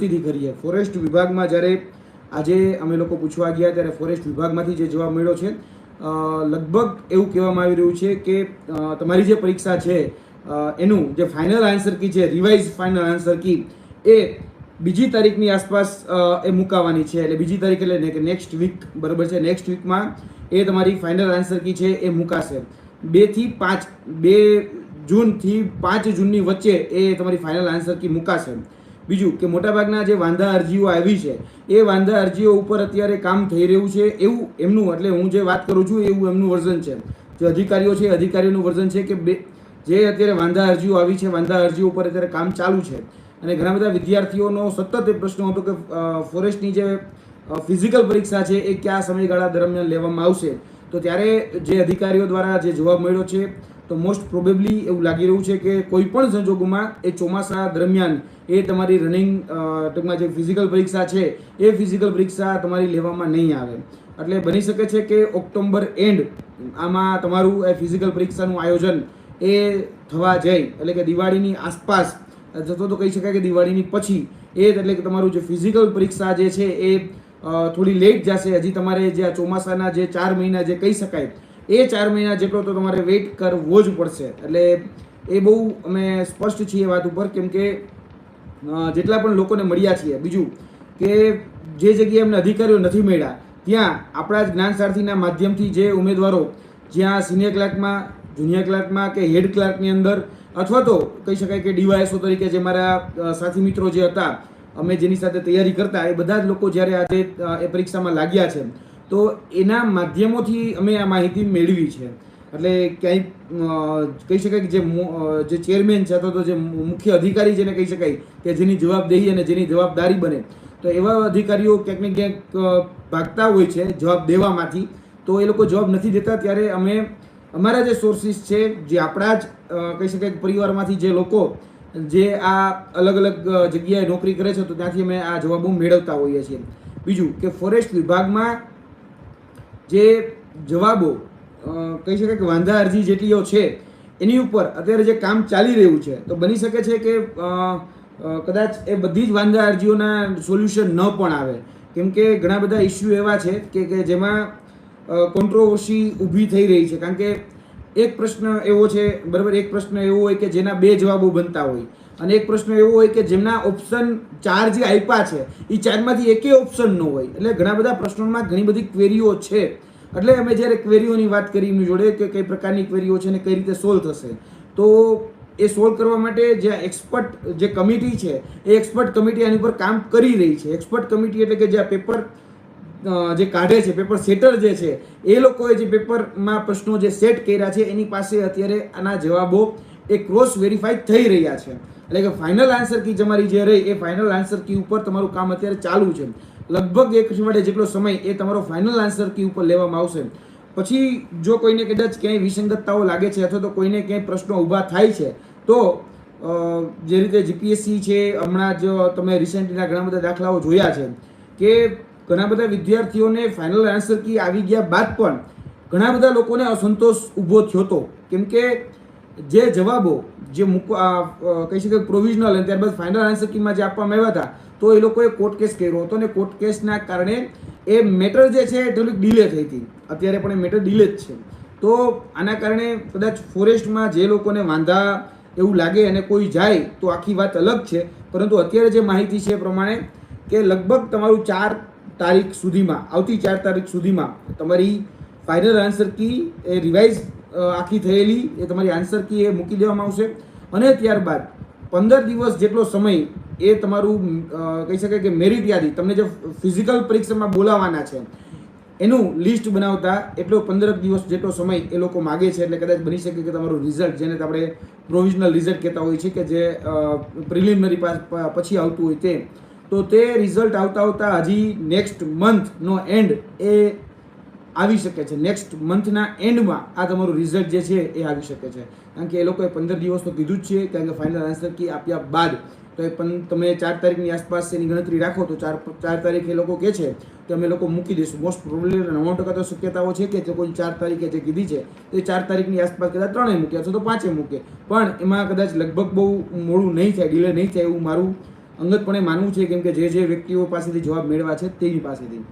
થી કરીએ ફોરેસ્ટ વિભાગમાં જ્યારે આજે અમે લોકો પૂછવા ગયા ત્યારે ફોરેસ્ટ વિભાગમાંથી જે જવાબ મળ્યો છે લગભગ એવું કહેવામાં આવી રહ્યું છે કે તમારી જે પરીક્ષા છે એનું જે ફાઇનલ આન્સર કી છે રિવાઇઝ ફાઇનલ આન્સર કી એ બીજી તારીખની આસપાસ એ મુકાવાની છે. એટલે બીજી તારીખ એટલે કે નેક્સ્ટ વીક બરાબર છે. નેક્સ્ટ વીકમાં એ તમારી ફાઇનલ આન્સર કી છે એ મુકાશે. બેથી પાંચ બે જૂનથી પાંચ જૂનની વચ્ચે એ તમારી ફાઇનલ આન્સર કી મુકાશે. બીજું કે મોટાભાગના જે વાંધા અરજીઓ આવી છે, એ વાંધા અરજીઓ ઉપર અત્યારે કામ થઈ રહ્યું છે એવું એમનું, એટલે હું જે વાત કરું છું એવું એમનું વર્ઝન છે. જે અધિકારીઓ છે અધિકારીઓનું વર્ઝન છે કે બે, જે અત્યારે વાંધા અરજીઓ આવી છે, વાંધા અરજીઓ ઉપર અત્યારે કામ ચાલુ છે. અને ઘણા બધા વિદ્યાર્થીઓનો સતત એ પ્રશ્ન હતો કે ફોરેસ્ટની જે ફિઝિકલ પરીક્ષા છે એ કયા સમયગાળા દરમિયાન લેવામાં આવશે? તો ત્યારે જે અધિકારીઓ દ્વારા જે જવાબ મળ્યો છે તો મોસ્ટ પ્રોબેબલી એવું લાગી રહ્યું છે કે કોઈ પણ સંજોગોમાં એ ચોમાસા દરમિયાન એ તમારી રનિંગ ટૂંકમાં જે ફિઝિકલ પરીક્ષા છે, એ ફિઝિકલ પરીક્ષા તમારી લેવામાં નહીં આવે. એટલે બની શકે છે કે ઓક્ટોબર એન્ડ આમાં તમારું એ ફિઝિકલ પરીક્ષાનું આયોજન એ થવા જાય. એટલે કે દિવાળીની આસપાસ અથવા તો કહી શકાય કે દિવાળીની પછી એ એટલે કે તમારું જે ફિઝિકલ પરીક્ષા જે છે એ થોડી લેટ જશે. હજી તમારે જે આ ચોમાસાના જે ચાર મહિના જે કહી શકાય એ ચાર મહિના જેટલો તો તમારે વેઇટ કરવો જ પડશે. એટલે એ બહુ અમે સ્પષ્ટ છીએ વાત ઉપર, કેમ કે જેટલા પણ લોકોને મળ્યા છીએ, બીજું કે જે જગ્યાએ એમને અધિકારીઓ નથી મળ્યા, ત્યાં આપણા જ જ્ઞાન સારથીના માધ્યમથી જે ઉમેદવારો જ્યાં સિનિયર ક્લાર્કમાં જુનિયર ક્લાર્કમાં કે હેડ ક્લાર્કની અંદર, અથવા તો કહી શકાય કે ડીવાયએસઓ તરીકે જે મારા સાથી મિત્રો જે હતા, અમે જેની સાથે તૈયારી કરતા, એ બધા જ લોકો જ્યારે આજે એ પરીક્ષામાં લાગ્યા છે તો એના માધ્યમોથી અમે આ માહિતી મેળવી છે. એટલે ક્યાંય કહી શકાય કે જે જે ચેરમેન છે અથવા તો જે મુખ્ય અધિકારી જેને કહી શકાય કે જેની જવાબદેહી અને જેની જવાબદારી બને, તો એવા અધિકારીઓ ક્યાંક ને ક્યાંક ભાગતા હોય છે જવાબ દેવામાંથી. તો એ લોકો જવાબ નથી દેતા ત્યારે અમે, અમારા જે સોર્સિસ છે, જે આપણા જ કહી શકાય પરિવારમાંથી જે લોકો, જે આ અલગ અલગ જગ્યાએ નોકરી કરે છે, તો ત્યાંથી અમે આ જવાબો મેળવતા હોઈએ છીએ. બીજું કે ફોરેસ્ટ વિભાગમાં જે જવાબો કહી શકાય કે વાંધા અરજી જેટલીઓ છે, એની ઉપર અત્યારે જે કામ ચાલી રહ્યું છે, તો બની શકે છે કે કદાચ એ બધી જ વાંધા અરજીઓના સોલ્યુશન ન પણ આવે. કેમ કે ઘણા બધા ઇસ્યુ એવા છે કે કે જેમાં કોન્ટ્રોવર્સી ઊભી થઈ રહી છે. કારણ કે એક પ્રશ્ન એવો છે, બરાબર, એક પ્રશ્ન એવો હોય કે જેના બે જવાબો બનતા હોય. અને એક પ્રશ્ન એવો હોય કે જેમના ઓપ્શન ચાર જે આપ્યા છે એ ચારમાંથી એકે ઓપ્શન ન હોય. એટલે ઘણા બધા પ્રશ્નોમાં ઘણી બધી ક્વેરીઓ છે. એટલે અમે જ્યારે ક્વેરીઓની વાત કરી એમની જોડે કે કઈ પ્રકારની ક્વેરીઓ છે અને કઈ રીતે સોલ્વ થશે. તો એ સોલ્વ કરવા માટે જે એક્સપર્ટ જે કમિટી છે, એ એક્સપર્ટ કમિટી આની ઉપર કામ કરી રહી છે. એક્સપર્ટ કમિટી એટલે કે જે પેપર જે કાઢે છે પેપર સેટર જે છે, એ લોકોએ જે પેપરમાં પ્રશ્નો જે સેટ કર્યા છે, એની પાસે અત્યારે આના જવાબો એ ક્રોસ વેરીફાઈ થઈ રહ્યા છે. એટલે કે ફાઇનલ આન્સર કી તમારી જે રહી, એ ફાઇનલ આન્સર કી ઉપર તમારું કામ અત્યારે ચાલુ છે. લગભગ એક અઠવાડિયે જેટલો સમય એ તમારો ફાઇનલ આન્સર કી ઉપર લેવામાં આવશે. પછી જો કોઈને કદાચ ક્યાંય વિસંગતતાઓ લાગે છે અથવા તો કોઈને ક્યાંય પ્રશ્નો ઊભા થાય છે, તો જે રીતે જીપીએસસી છે, હમણાં જ તમે રિસેન્ટલીના ઘણા બધા દાખલાઓ જોયા છે, કે ઘણા બધા વિદ્યાર્થીઓને ફાઇનલ આન્સર કી આવી ગયા બાદ પણ ઘણા બધા લોકોને અસંતોષ ઊભો થયો હતો. કેમ કે જે જવાબો જે મૂકવા કહી શકાય પ્રોવિઝનલ અને ત્યારબાદ ફાઇનલ આન્સર કીમાં જે આપવામાં આવ્યા હતા, તો એ લોકોએ કોર્ટ કેસ કર્યો હતો અને કોર્ટ કેસના કારણે એ મેટર જે છે એ થોડીક ડિલે થઈ હતી. અત્યારે પણ એ મેટર ડિલે જ છે. તો આના કારણે કદાચ ફોરેસ્ટમાં જે લોકોને વાંધા એવું લાગે અને કોઈ જાય, તો આખી વાત અલગ છે. પરંતુ અત્યારે જે માહિતી છે એ પ્રમાણે કે લગભગ તમારું ચાર તારીખ સુધીમાં, આવતી ચાર તારીખ સુધીમાં તમારી ફાઇનલ આન્સર કી એ રિવાઇઝ આખી થયેલી, એ તમારી આન્સર કી એ મૂકી દેવામાં આવશે. અને ત્યારબાદ પંદર દિવસ જેટલો સમય એ તમારું કહી શકાય કે મેરિટ યાદી, તમને જે ફિઝિકલ પરીક્ષામાં બોલાવવાના છે, એનું લિસ્ટ બનાવતા એટલો પંદર દિવસ જેટલો સમય એ લોકો માગે છે, એટલે કદાચ બની શકે કે તમારું રિઝલ્ટ જેને આપણે પ્રોવિઝનલ રિઝલ્ટ કહેતા હોય છે કે જે પ્રિલિમિનરી પછી આવતું હોય તે. તો તે રિઝલ્ટ આવતા આવતા હજી નેક્સ્ટ મંથનો એન્ડ એ આવી શકે છે. નેક્સ્ટ મંથના એન્ડમાં આ તમારું રિઝલ્ટ જે છે એ આવી શકે છે. કારણ કે એ લોકોએ પંદર દિવસ તો કીધું જ છે, કારણ કે ફાઇનલ આન્સર કી આપ્યા બાદ. તો એ પણ તમે ચાર તારીખની આસપાસ એની ગણતરી રાખો તો ચાર ચાર તારીખે લોકો કહે છે કે અમે લોકો મૂકી દઈશું. મોસ્ટ પ્રોબ્લેમ નવ્વાણું ટકા તો શક્યતાઓ છે કે કોઈ ચાર તારીખે જે કીધી છે, એ ચાર તારીખની આસપાસ કદાચ ત્રણેય મૂકે અથવા તો પાંચે મૂકે. પણ એમાં કદાચ લગભગ બહુ મોડું નહીં થાય ડીલે નહીં થાય એવું મારું અંગતપણે માનવું છે, કેમ કે જે જે વ્યક્તિઓ પાસેથી જવાબ મેળવ્યા છે તેની પાસેથી.